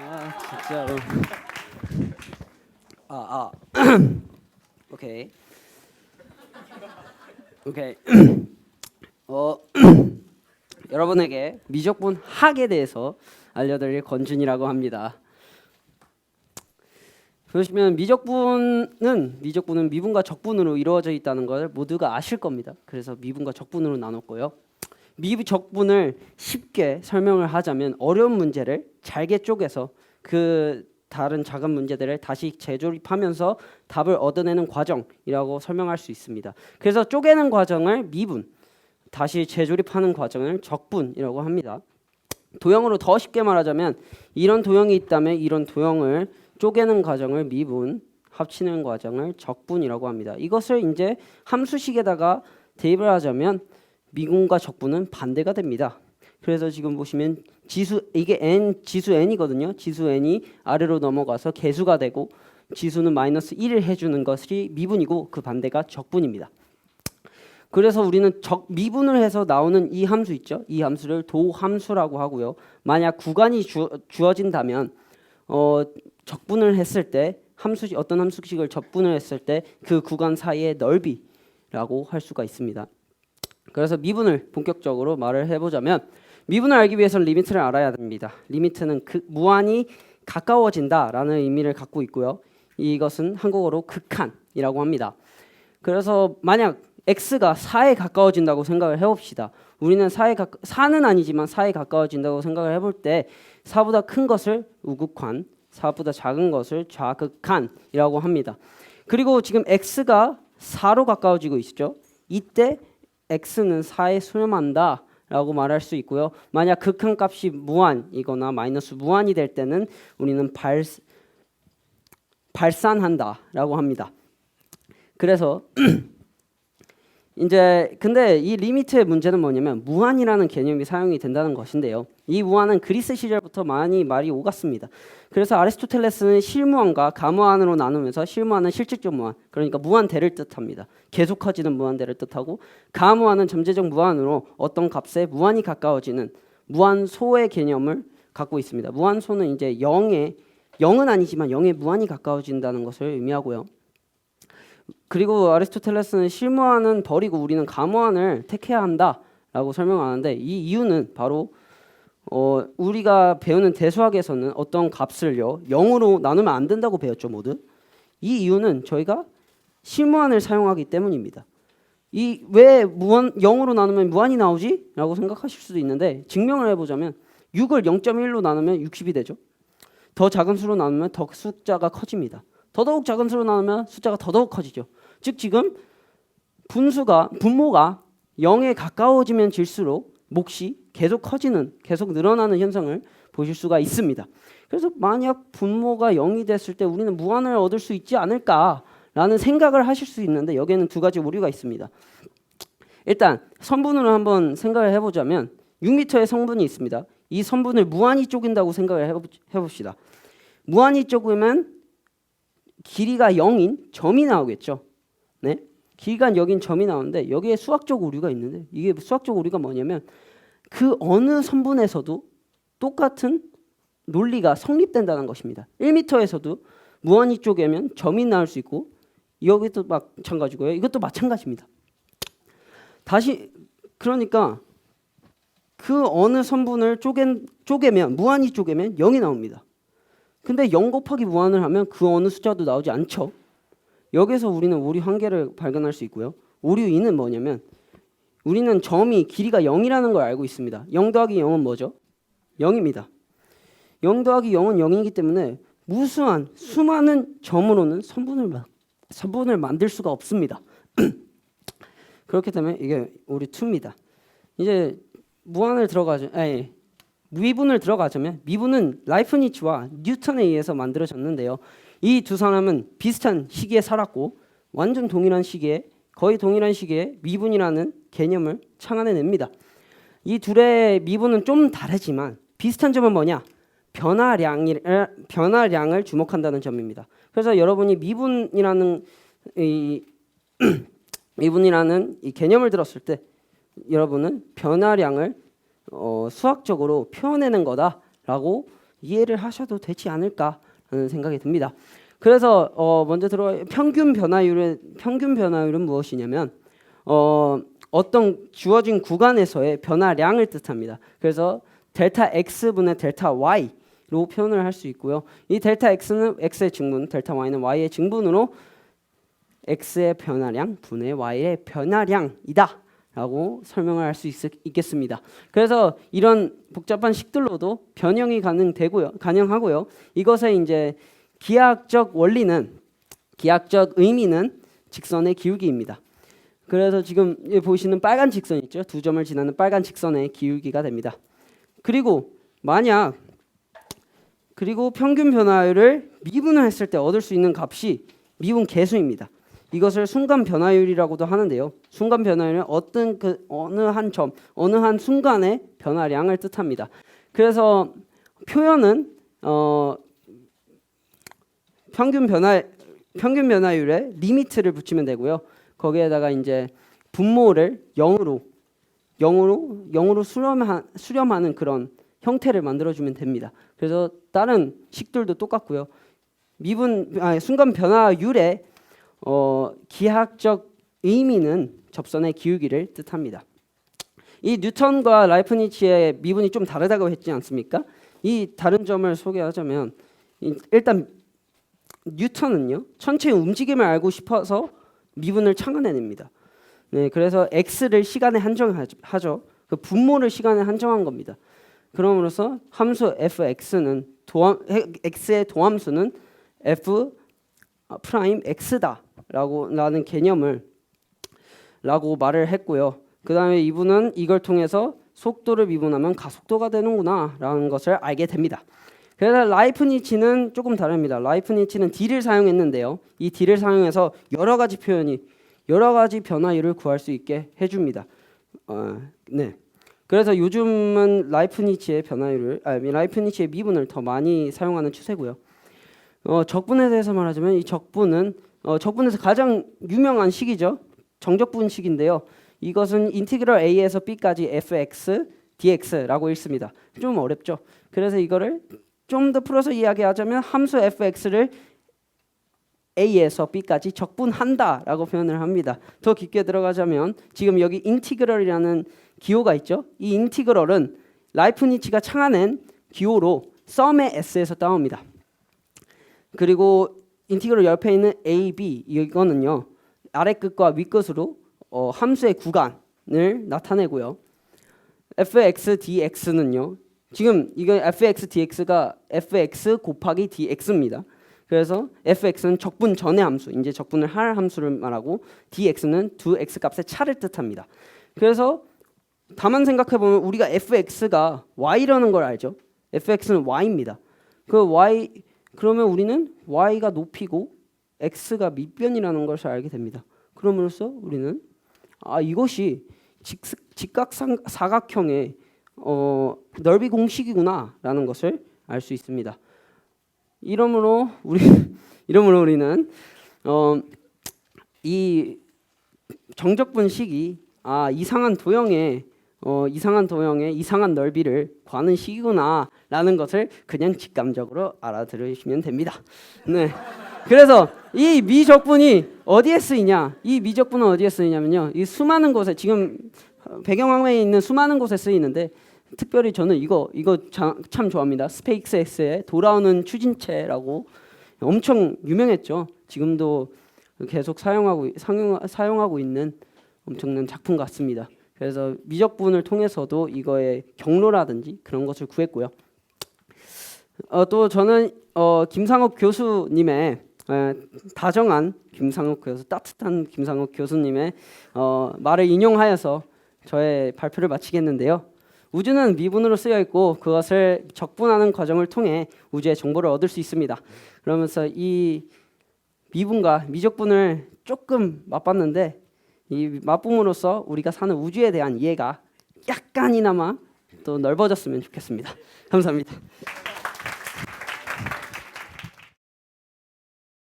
아 진짜로. 아 아. 오케이. 오케이. 어 여러분에게 미적분 학에 대해서 알려드릴 건준이라고 합니다. 보시면 미적분은 미적분은 미분과 적분으로 이루어져 있다는 걸 모두가 아실 겁니다. 그래서 미분과 적분으로 나눴고요. 미적분을 쉽게 설명을 하자면 어려운 문제를 잘게 쪼개서 그 다른 작은 문제들을 다시 재조립하면서 답을 얻어내는 과정이라고 설명할 수 있습니다. 그래서 쪼개는 과정을 미분, 다시 재조립하는 과정을 적분이라고 합니다. 도형으로 더 쉽게 말하자면 이런 도형이 있다면 이런 도형을 쪼개는 과정을 미분, 합치는 과정을 적분이라고 합니다. 이것을 이제 함수식에다가 대입을 하자면 미분과 적분은 반대가 됩니다. 그래서 지금 보시면 지수 이게 n 지수 n이거든요. 지수 n이 아래로 넘어가서 개수가 되고 지수는 마이너스 1을 해주는 것이 미분이고 그 반대가 적분입니다. 그래서 우리는 적 미분을 해서 나오는 이 함수 있죠. 이 함수를 도함수라고 하고요. 만약 구간이 주, 주어진다면 어, 적분을 했을 때 함수 어떤 함수식을 적분을 했을 때 그 구간 사이의 넓이라고 할 수가 있습니다. 그래서 미분을 본격적으로 말을 해보자면 미분을 알기 위해서는 리미트를 알아야 됩니다. 리미트는 그 무한이 가까워진다라는 의미를 갖고 있고요. 이것은 한국어로 극한이라고 합니다. 그래서 만약 x가 4에 가까워진다고 생각을 해봅시다. 우리는 4에 가, 4는 아니지만 4에 가까워진다고 생각을 해볼 때 4보다 큰 것을 우극한, 4보다 작은 것을 좌극한이라고 합니다. 그리고 지금 x가 4로 가까워지고 있죠. 이때 x는 4에 수렴한다. 라고 말할 수 있고요. 만약 극한값이 무한이거나 마이너스 무한이 될 때는 우리는 발, 발산한다라고 합니다. 그래서 이제 근데 이 리미트의 문제는 뭐냐면 무한이라는 개념이 사용이 된다는 것인데요. 이 무한은 그리스 시절부터 많이 말이 오갔습니다. 그래서 아리스토텔레스는 실무한과 가무한으로 나누면서 실무한은 실질적 무한, 그러니까 무한대를 뜻합니다. 계속 커지는 무한대를 뜻하고 가무한은 잠재적 무한으로 어떤 값에 무한이 가까워지는 무한소의 개념을 갖고 있습니다. 무한소는 이제 0에 0은 아니지만 0에 무한이 가까워진다는 것을 의미하고요. 그리고 아리스토텔레스는 실무안은 버리고 우리는 감무안을 택해야 한다라고 설명하는데 이 이유는 바로 어, 우리가 배우는 대수학에서는 어떤 값을요 0으로 나누면 안 된다고 배웠죠 모두. 이 이유는 저희가 실무안을 사용하기 때문입니다. 이 왜 무한 0으로 나누면 무한이 나오지? 라고 생각하실 수도 있는데 증명을 해보자면 6을 0.1로 나누면 60이 되죠. 더 작은 수로 나누면 더 숫자가 커집니다. 더더욱 작은 수로 나누면 숫자가 더더욱 커지죠. 즉 지금 분수가 분모가 0에 가까워지면 질수록 몫이 계속 커지는 계속 늘어나는 현상을 보실 수가 있습니다. 그래서 만약 분모가 0이 됐을 때 우리는 무한을 얻을 수 있지 않을까라는 생각을 하실 수 있는데 여기에는 두 가지 오류가 있습니다. 일단 선분으로 한번 생각을 해보자면 6m의 성분이 있습니다. 이 선분을 무한히 쪼갠다고 생각을 해봅시다. 무한히 쪼개면 길이가 0인 점이 나오겠죠. 네? 길이가 0인 점이 나오는데 여기에 수학적 오류가 있는데 이게 수학적 오류가 뭐냐면 그 어느 선분에서도 똑같은 논리가 성립된다는 것입니다. 1m에서도 무한히 쪼개면 점이 나올 수 있고 여기도 마찬가지고요. 이것도 마찬가지입니다. 다시 그러니까 그 어느 선분을 쪼개, 쪼개면 무한히 쪼개면 0이 나옵니다. 근데 0 곱하기 무한을 하면 그 어느 숫자도 나오지 않죠. 여기서 우리는 오류 한 개를 발견할 수 있고요. 오류 2는 뭐냐면 우리는 점이 길이가 0이라는 걸 알고 있습니다. 0 더하기 0은 뭐죠? 0입니다. 0 더하기 0은 0이기 때문에 무수한 수많은 점으로는 선분을 선분을 만들 수가 없습니다. 그렇기 때문에 이게 우리 2입니다. 이제 무한을 들어가죠. 아니, 미분을 들어가자면 미분은 라이프니츠와 뉴턴에 의해서 만들어졌는데요. 이 두 사람은 비슷한 시기에 살았고 완전 동일한 시기에 거의 동일한 시기에 미분이라는 개념을 창안해냅니다. 이 둘의 미분은 좀 다르지만 비슷한 점은 뭐냐? 변화량이 변화량을 주목한다는 점입니다. 그래서 여러분이 미분이라는 이 미분이라는 이 개념을 들었을 때 여러분은 변화량을 어, 수학적으로 표현해낸 거다라고 이해를 하셔도 되지 않을까라는 생각이 듭니다. 그래서 어 먼저 들어 평균 변화율은 평균 변화율은 무엇이냐면 어 어떤 주어진 구간에서의 변화량을 뜻합니다. 그래서 델타 x 분의 델타 y로 표현을 할 수 있고요. 이 델타 x는 x의 증분, 델타 y는 y의 증분으로 x의 변화량 분의 y의 변화량이다 라고 설명을 할 수 있겠습니다. 그래서 이런 복잡한 식들로도 변형이 가능되고요, 가능하고요. 이것의 이제 기하학적 원리는 기하학적 의미는 직선의 기울기입니다. 그래서 지금 보시는 빨간 직선 있죠? 두 점을 지나는 빨간 직선의 기울기가 됩니다. 그리고 만약 그리고 평균 변화율을 미분을 했을 때 얻을 수 있는 값이 미분 계수입니다. 이것을 순간 변화율이라고도 하는데요. 순간 변화율은 어떤 그 어느 한 점, 어느 한 순간의 변화량을 뜻합니다. 그래서 표현은 어 평균 변화 평균 변화율에 리미트를 붙이면 되고요. 거기에다가 이제 분모를 0으로 0으로 0으로 수렴하, 수렴하는 그런 형태를 만들어 주면 됩니다. 그래서 다른 식들도 똑같고요. 미분 아, 순간 변화율의 어, 기하학적 의미는 접선의 기울기를 뜻합니다. 이 뉴턴과 라이프니치의 미분이 좀 다르다고 했지 않습니까? 이 다른 점을 소개하자면 일단 뉴턴은요 천체의 움직임을 알고 싶어서 미분을 창안해냅니다. 네, 그래서 x를 시간에 한정하죠. 그 분모를 시간에 한정한 겁니다. 그럼으로써 함수 fx는 도함 x의 도함수는 f 프라임 x다 라고 라는 개념을 라고 말을 했고요. 그 다음에 이분은 이걸 통해서 속도를 미분하면 가속도가 되는구나 라는 것을 알게 됩니다. 그래서 라이프니치는 조금 다릅니다. 라이프니치는 D를 사용했는데요. 이 D를 사용해서 여러 가지 표현이 여러 가지 변화율을 구할 수 있게 해줍니다. 어, 네. 그래서 요즘은 라이프니치의 변화율을 아, 라이프니치의 미분을 더 많이 사용하는 추세고요. 어, 적분에 대해서 말하자면 이 적분은 어, 적분에서 가장 유명한 식이죠. 정적분 식인데요. 이것은 인티그럴 a에서 b까지 fx dx라고 읽습니다. 좀 어렵죠. 그래서 이거를 좀 더 풀어서 이야기하자면 함수 fx를 a에서 b까지 적분한다라고 표현을 합니다. 더 깊게 들어가자면 지금 여기 인티그럴이라는 기호가 있죠. 이 인티그럴은 라이프니치가 창아낸 기호로 썸의 s에서 따옵니다. 그리고 인티그럴 옆에 있는 a, b 이거는요 아래 끝과 위 끝으로 어, 함수의 구간을 나타내고요. fx dx는요 지금 이거 fx dx가 fx 곱하기 dx입니다. 그래서 fx는 적분 전의 함수, 이제 적분을 할 함수를 말하고 dx는 두 x 값의 차를 뜻합니다. 그래서 다만 생각해 보면 우리가 fx가 y라는 걸 알죠. fx는 y입니다. 그 y 그러면 우리는 y가 높이고 x가 밑변이라는 것을 알게 됩니다. 그럼으로써 우리는 아 이것이 직, 직각 사각형의 어, 넓이 공식이구나라는 것을 알 수 있습니다. 이러므로 우리 이러므로 우리는 어, 이 정적 분식이 아 이상한 도형의 어, 이상한 도형의 이상한 넓이를 구하는 식이구나 라는 것을 그냥 직감적으로 알아들으시면 됩니다. 네. 그래서 이 미적분이 어디에 쓰이냐? 이 미적분은 어디에 쓰이냐면요. 이 수많은 곳에 지금 배경화면에 있는 수많은 곳에 쓰이는데 특별히 저는 이거 이거 참 좋아합니다. 스페이스X의 돌아오는 추진체라고 엄청 유명했죠. 지금도 계속 사용하고 사용, 사용하고 있는 엄청난 작품 같습니다. 그래서 미적분을 통해서도 이거의 경로라든지 그런 것을 구했고요. 어, 또 저는 어, 김상욱 교수님의 에, 다정한 김상욱 교수, 따뜻한 김상욱 교수님의 어, 말을 인용하여서 저의 발표를 마치겠는데요. 우주는 미분으로 쓰여 있고 그것을 적분하는 과정을 통해 우주의 정보를 얻을 수 있습니다. 그러면서 이 미분과 미적분을 조금 맛봤는데 이 맛봄으로써 우리가 사는 우주에 대한 이해가 약간이나마 또 넓어졌으면 좋겠습니다. 감사합니다.